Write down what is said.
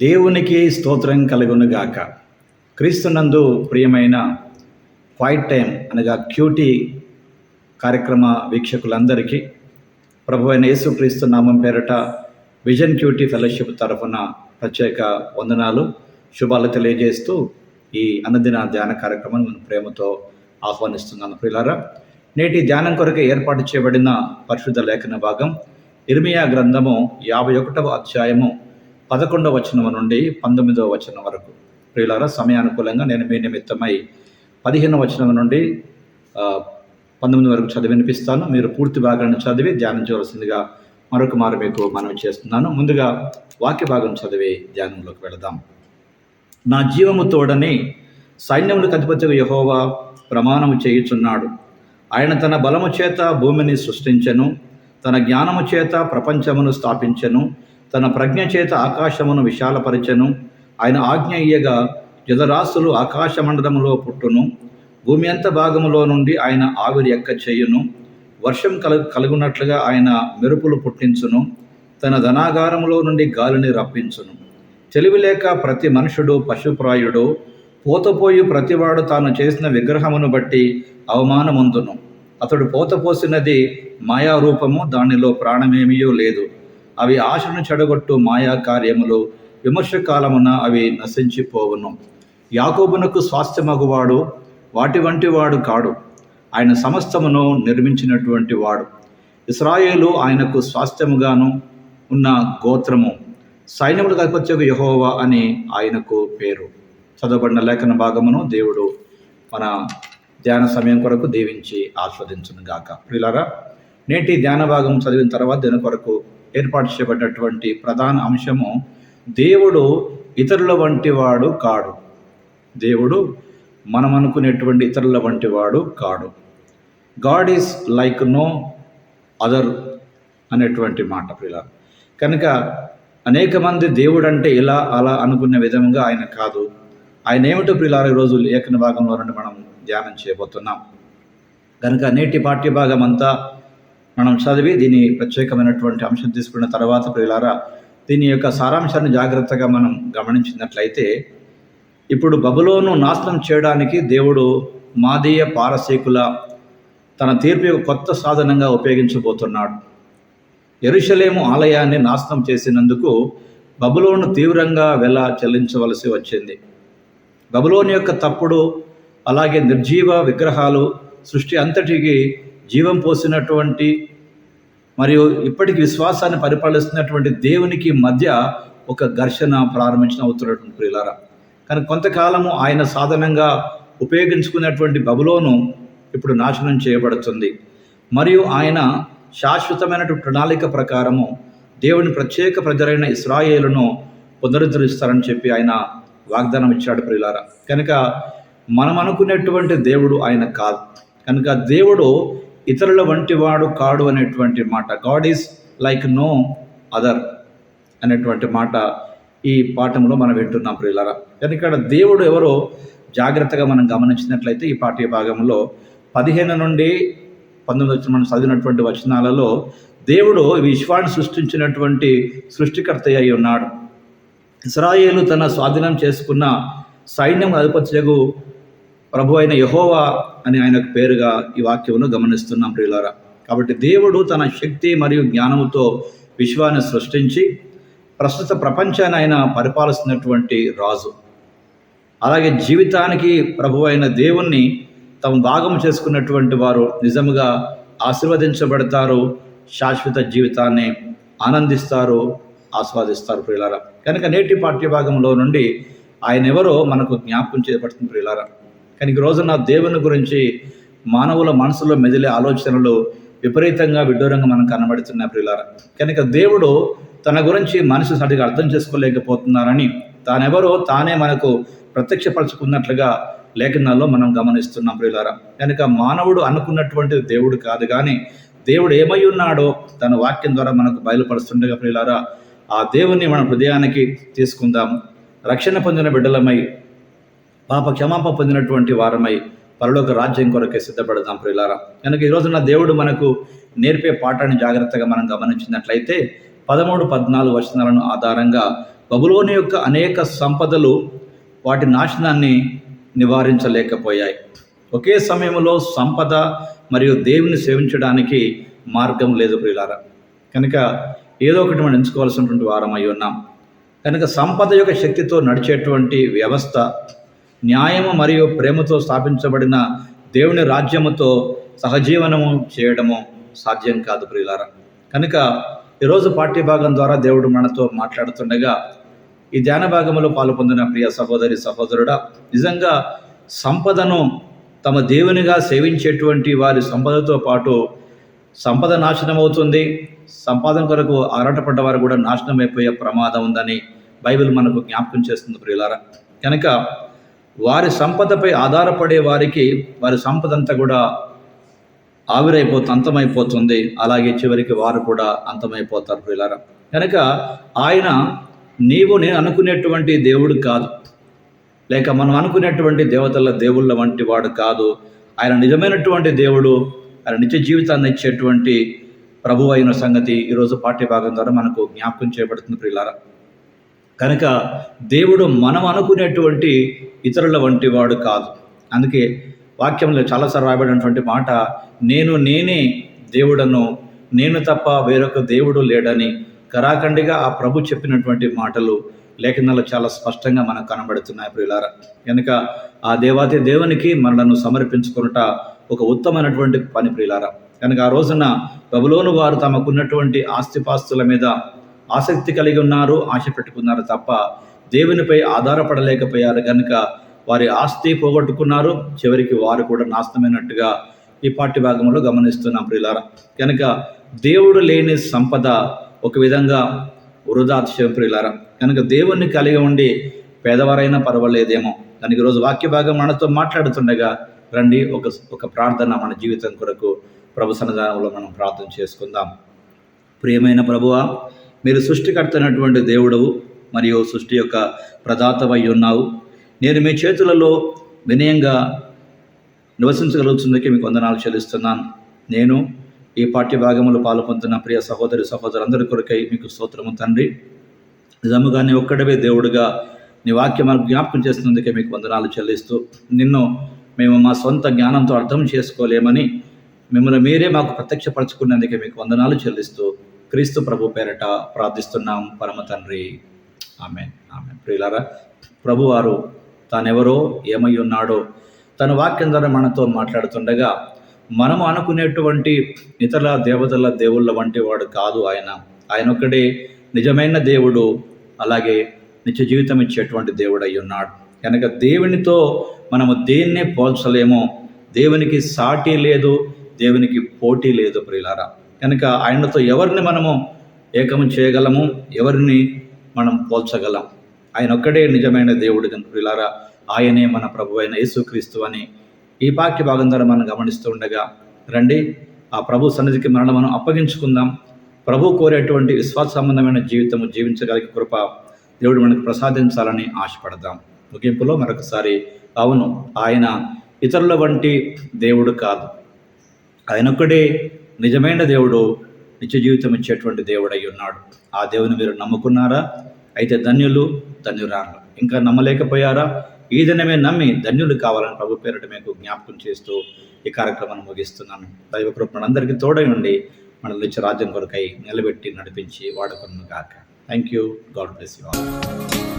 దేవునికి స్తోత్రం కలుగునుగాక. క్రీస్తునందు ప్రియమైన క్వైట్ టైం అనగా క్యూటీ కార్యక్రమ వీక్షకులందరికీ ప్రభు అయిన యేసుక్రీస్తు నామం పేరట విజన్ క్యూటీ ఫెలోషిప్ తరఫున ప్రత్యేక వందనాలు శుభాలు తెలియజేస్తూ ఈ అన్నదిన ధ్యాన కార్యక్రమం నేను ప్రేమతో ఆహ్వానిస్తున్నాను ప్రియులారా. నేటి ధ్యానం కొరకు ఏర్పాటు చేయబడిన పరిశుద్ధ లేఖన భాగం ఇర్మియా గ్రంథము యాభై ఒకటవ అధ్యాయము పదకొండవ వచనం నుండి పంతొమ్మిదవ వచనం వరకు. ప్రియులారా సమయానుకూలంగా నేను మీ నిమిత్తమై పదిహేను వచనం నుండి పంతొమ్మిది వరకు చదివి వినిపిస్తాను. మీరు పూర్తి భాగాన్ని చదివి ధ్యానించవలసిందిగా మరొక మారు మీకు మనవి చేస్తున్నాను. ముందుగా వాక్య భాగం చదివి ధ్యానంలోకి వెళదాం. నా జీవము తోడని సైన్యములకు అధిపతిగా యహోవా ప్రమాణము చేయుచున్నాడు. ఆయన తన బలము చేత భూమిని సృష్టించెను తన జ్ఞానము చేత ప్రపంచమును స్థాపించెను తన ప్రజ్ఞ చేత ఆకాశమును విశాలపరిచెను. ఆయన ఆజ్ఞ ఇయ్యగా జలరాశులు ఆకాశమండలములో పుట్టును. భూమి అంత భాగములో నుండి ఆయన ఆవిరి ఎక్క చేయును. వర్షం కల కలుగునట్లుగా ఆయన మెరుపులు పుట్టించును. తన ధనాగారములో నుండి గాలిని రప్పించును. తెలివి లేక ప్రతి మనుషుడు పశుప్రాయుడు. పోతపోయి ప్రతివాడు తాను చేసిన విగ్రహమును బట్టి అవమానముందును. అతడు పోతపోసినది మాయారూపము దానిలో ప్రాణమేమియో లేదు. అవి ఆశను చెడగొట్టు మాయా కార్యములు. విమర్శ కాలమున అవి నశించిపోవును. యాకోబునకు స్వాస్థ్యమగువాడు వాటి వంటి వాడు కాడు. ఆయన సమస్తమును నిర్మించినటువంటి వాడు. ఇస్రాయేలు ఆయనకు స్వాస్థ్యముగాను ఉన్న గోత్రము. సైన్యములు అధిపత్యకు యహోవా అని ఆయనకు పేరు. చదవబడిన లేఖన భాగమును దేవుడు మన ధ్యాన సమయం కొరకు దీవించి ఆస్వాదించును గాక ప్రియులారా నేటి ధ్యాన భాగం చదివిన తర్వాత దీని కొరకు ఏర్పాటు చేయబడినటువంటి ప్రధాన అంశము దేవుడు ఇతరుల వంటి వాడు కాడు. దేవుడు మనం అనుకునేటువంటి ఇతరుల వంటి వాడు కాడు. God is like no other అనేటువంటి మాట ఇలా కనుక అనేక మంది దేవుడు అంటే ఇలా అలా అనుకునే విధంగా ఆయన కాదు. ఆయన ఏమిటో ప్రిలార ఈరోజు లేఖన భాగంలో నుండి మనం ధ్యానం చేయబోతున్నాం. కనుక నేటి పాఠ్య భాగం అంతా మనం చదివి దీని ప్రత్యేకమైనటువంటి అంశం తీసుకున్న తర్వాత ప్రియులారా దీని యొక్క సారాంశాన్ని జాగ్రత్తగా మనం గమనించినట్లయితే ఇప్పుడు బబులోను నాశనం చేయడానికి దేవుడు మాదీయ పారసీకుల తన తీర్పు యొక్క కొత్త సాధనంగా ఉపయోగించబోతున్నాడు. ఎరుషలేము ఆలయాన్ని నాశనం చేసినందుకు బబులోను తీవ్రంగా వెల చెల్లించవలసి వచ్చింది. బబులోని యొక్క తప్పుడు అలాగే నిర్జీవ విగ్రహాలు సృష్టి అంతటికి జీవం పోసినటువంటి మరియు ఇప్పటికి విశ్వాసాన్ని పరిపాలిస్తున్నటువంటి దేవునికి మధ్య ఒక ఘర్షణ ప్రారంభించిన అవుతున్నటువంటి ప్రియులారా. కానీ కొంతకాలము ఆయన సాధనంగా ఉపయోగించుకున్నటువంటి బబులోను ఇప్పుడు నాశనం చేయబడుతుంది. మరియు ఆయన శాశ్వతమైనటువంటి ప్రణాళిక ప్రకారము దేవుని ప్రత్యేక ప్రజలైన ఇస్రాయేలును పునరుద్ధరిస్తారని చెప్పి ఆయన వాగ్దానం ఇచ్చాడు ప్రియులారా. కనుక మనం అనుకునేటువంటి దేవుడు ఆయన కాదు. కనుక దేవుడు ఇతరుల వంటి వాడు కాడు అనేటువంటి మాట. God is like no other అనేటువంటి మాట ఈ పాఠంలో మనం వింటున్నాం ప్రియులరా. కానీ ఇక్కడ దేవుడు ఎవరో జాగ్రత్తగా మనం గమనించినట్లయితే ఈ పాఠ్య భాగంలో పదిహేను నుండి పంతొమ్మిది వచ్చిన మనం చదివినటువంటి వచనాలలో దేవుడు ఈ విశ్వాన్ని సృష్టించినటువంటి సృష్టికర్త అయి ఉన్నాడు. ఇస్రాయేలు తన స్వాధీనం చేసుకున్న సైన్యం అధిపత్యకు ప్రభు అయిన యహోవా అని ఆయనకు పేరుగా ఈ వాక్యమును గమనిస్తున్నాం ప్రియులారా. కాబట్టి దేవుడు తన శక్తి మరియు జ్ఞానముతో విశ్వాన్ని సృష్టించి ప్రస్తుత ప్రపంచాన్ని ఆయన పరిపాలిస్తున్నటువంటి రాజు. అలాగే జీవితానికి ప్రభు అయిన దేవుణ్ణి తమ భాగం చేసుకున్నటువంటి వారు నిజముగా ఆశీర్వదించబడతారు శాశ్వత జీవితాన్ని ఆనందిస్తారు ఆస్వాదిస్తారు ప్రియులారా. కనుక నేటి పాఠ్యభాగంలో నుండి ఆయన ఎవరో మనకు జ్ఞాపకం చేయబడుతుంది ప్రియులారా. కానీ ఈ రోజున దేవుని గురించి మానవుల మనసులో మెదిలే ఆలోచనలు విపరీతంగా విడ్డూరంగా మనకు కనబడుతున్నాయి ప్రియులారా. కనుక దేవుడు తన గురించి మనిషి సరిగా అర్థం చేసుకోలేకపోతున్నారని తానెవరో తానే మనకు ప్రత్యక్షపరచుకున్నట్లుగా లేఖనాల్లో మనం గమనిస్తున్నాం ప్రియులారా. కనుక మానవుడు అనుకున్నటువంటి దేవుడు కాదు కానీ దేవుడు ఏమై ఉన్నాడో తన వాక్యం ద్వారా మనకు బయలుపరుస్తుండగా ప్రియులారా ఆ దేవుణ్ణి మన హృదయానికి తీసుకుందాం. రక్షణ పొందిన బిడ్డలమై పాప క్షమాప పొందినటువంటి వారమై పరలోక రాజ్యం కొరకే సిద్ధపడదాం ప్రియులారా. కనుక ఈ రోజున దేవుడు మనకు నేర్పే పాఠాన్ని జాగ్రత్తగా మనం గమనించినట్లయితే పదమూడు పద్నాలుగు వచనాలను ఆధారంగా బబులోని యొక్క అనేక సంపదలు వాటి నాశనాన్ని నివారించలేకపోయాయి. ఒకే సమయంలో సంపద మరియు దేవుని సేవించడానికి మార్గం లేదు ప్రియులారా. కనుక ఏదో ఒకటి మనం ఎంచుకోవాల్సినటువంటి వారం అయి ఉన్నాం. కనుక సంపద యొక్క శక్తితో నడిచేటువంటి వ్యవస్థ న్యాయము మరియు ప్రేమతో స్థాపించబడిన దేవుని రాజ్యముతో సహజీవనము చేయడము సాధ్యం కాదు ప్రియులారా. కనుక ఈరోజు పాఠ్యభాగం ద్వారా దేవుడు మనతో మాట్లాడుతుండగా ఈ ధ్యాన భాగంలో పాల్పొందిన ప్రియ సహోదరి సహోదరుడా నిజంగా సంపదను తమ దేవునిగా సేవించేటువంటి వారి సంపదతో పాటు సంపద నాశనం అవుతుంది సంపాదన కొరకు ఆరాటపడ్డ వారు కూడా నాశనం అయిపోయే ప్రమాదం ఉందని బైబిల్ మనకు జ్ఞాపకం చేస్తుంది ప్రియులారా. కనుక వారి సంపదపై ఆధారపడే వారికి వారి సంపద అంతా కూడా ఆవిరైపోతు అంతమైపోతుంది. అలాగే చివరికి వారు కూడా అంతమైపోతారు ప్రియులారా. కనుక ఆయన నీవు నేను అనుకునేటువంటి దేవుడు కాదు. లేక మనం అనుకునేటువంటి దేవతల దేవుళ్ళ వంటి వాడు కాదు. ఆయన నిజమైనటువంటి దేవుడు. ఆయన నిత్య జీవితాన్ని ఇచ్చేటువంటి ప్రభు అయిన సంగతి ఈరోజు పాఠ్యభాగం ద్వారా మనకు జ్ఞాపకం చేయబడుతుంది ప్రియులారా. కనుక దేవుడు మనం అనుకునేటువంటి ఇతరుల వంటి వాడు కాదు. అందుకే వాక్యంలో చాలాసార్లు రాయబడినటువంటి మాట నేను నేనే దేవుడను నేను తప్ప వేరొక దేవుడు లేడని కరాఖండిగా ఆ ప్రభు చెప్పినటువంటి మాటలు లేఖనాలు చాలా స్పష్టంగా మనకు కనబడుతున్నాయి ప్రియులార. కనుక ఆ దేవాతి దేవునికి మనలను సమర్పించుకున్నట ఒక ఉత్తమైనటువంటి పని ప్రియులార. కనుక ఆ రోజున బబులోను వారు తమకున్నటువంటి ఆస్తిపాస్తుల మీద ఆసక్తి కలిగి ఉన్నారు ఆశ పెట్టుకున్నారు తప్ప దేవునిపై ఆధారపడలేకపోయారు కనుక వారి ఆస్తి పోగొట్టుకున్నారు. చివరికి వారు కూడా నాశనమైనట్టుగా ఈ పాఠ్య భాగంలో గమనిస్తున్నాం ప్రియులారా. కనుక దేవుడు లేని సంపద ఒక విధంగా వృధాతిశయం ప్రియులారా. కనుక దేవుణ్ణి కలిగి ఉండి పేదవారైనా పర్వాలేదేమో. కనుక ఈరోజు వాక్య భాగం మనతో మాట్లాడుతుండగా రండి ఒక ఒక ప్రార్థన మన జీవితం కొరకు ప్రభు సన్నిధానంలో మనం ప్రార్థన చేసుకుందాం. ప్రియమైన ప్రభువా మీరు సృష్టికర్తైనటువంటి దేవుడవు మరియు సృష్టి యొక్క ప్రదాతవై ఉన్నావు. నేను మీ చేతులలో వినయంగా నివసించగలుగుతుందకి మీకు వందనాలు చెల్లిస్తున్నాను. నేను ఈ పాఠ్య భాగంలో పాల్పొందుతున్న ప్రియ సహోదరి సహోదరులందరి కొరకై మీకు స్తోత్రము తండ్రి. నిజముగా నీ ఒక్కడవే దేవుడుగా నీ వాక్యం మనకు జ్ఞాపకం చేస్తున్నందుకే మీకు వందనాలు చెల్లిస్తూ నిన్ను మేము మా సొంత జ్ఞానంతో అర్థం చేసుకోలేమని మిమ్మల్ని మీరే మాకు ప్రత్యక్షపరచుకున్నందుకే మీకు వందనాలు చెల్లిస్తూ క్రీస్తు ప్రభు పేరట ప్రార్థిస్తున్నాం పరమ తండ్రి. ఆమె ఆమె ప్రియులారా ప్రభువారు తానెవరో ఏమై ఉన్నాడో తన వాక్యం ద్వారా మనతో మాట్లాడుతుండగా మనము అనుకునేటువంటి ఇతర దేవతల దేవుళ్ళ వంటి వాడు కాదు ఆయన. ఆయన ఒక్కడే నిజమైన దేవుడు అలాగే నిత్య జీవితం ఇచ్చేటువంటి దేవుడు అయి ఉన్నాడు. కనుక దేవునితో మనము దేన్నే పోల్చలేము దేవునికి సాటి లేదు దేవునికి పోటీ లేదు ప్రియులారా. కనుక ఆయనతో ఎవరిని మనము ఏకము చేయగలము? ఎవరిని మనం పోల్చగలం? ఆయన ఒక్కడే నిజమైన దేవుడు కనుక ప్రియులారా ఆయనే మన ప్రభు అయిన యేసుక్రీస్తు అని ఈ పాఠ్య భాగం ద్వారా మనం గమనిస్తూ ఉండగా రండి ఆ ప్రభు సన్నిధికి మనల్ని మనం అప్పగించుకుందాం. ప్రభు కోరేటువంటి విశ్వాస సంబంధమైన జీవితము జీవించగలిగే కృప దేవుడు మనకు ప్రసాదించాలని ఆశపడదాం. ముగింపులో మరొకసారి అవును ఆయన ఇతరుల వంటి దేవుడు కాదు. ఆయన ఒక్కడే నిజమైన దేవుడు నిత్య జీవితం ఇచ్చేటువంటి దేవుడు అయి ఉన్నాడు. ఆ దేవుని మీరు నమ్ముకున్నారా? అయితే ధన్యులు ధన్యురాలు. ఇంకా నమ్మలేకపోయారా? ఈ దినమే నమ్మి ధన్యులు కావాలని ప్రభు పేరిట మీకు జ్ఞాపకం చేస్తూ ఈ కార్యక్రమాన్ని ముగిస్తున్నాను. దైవ కృప తోడై ఉండి మన నిత్య రాజ్యం కొరకై నిలబెట్టి నడిపించి వాడుకున్నాను కాక thank you God bless you all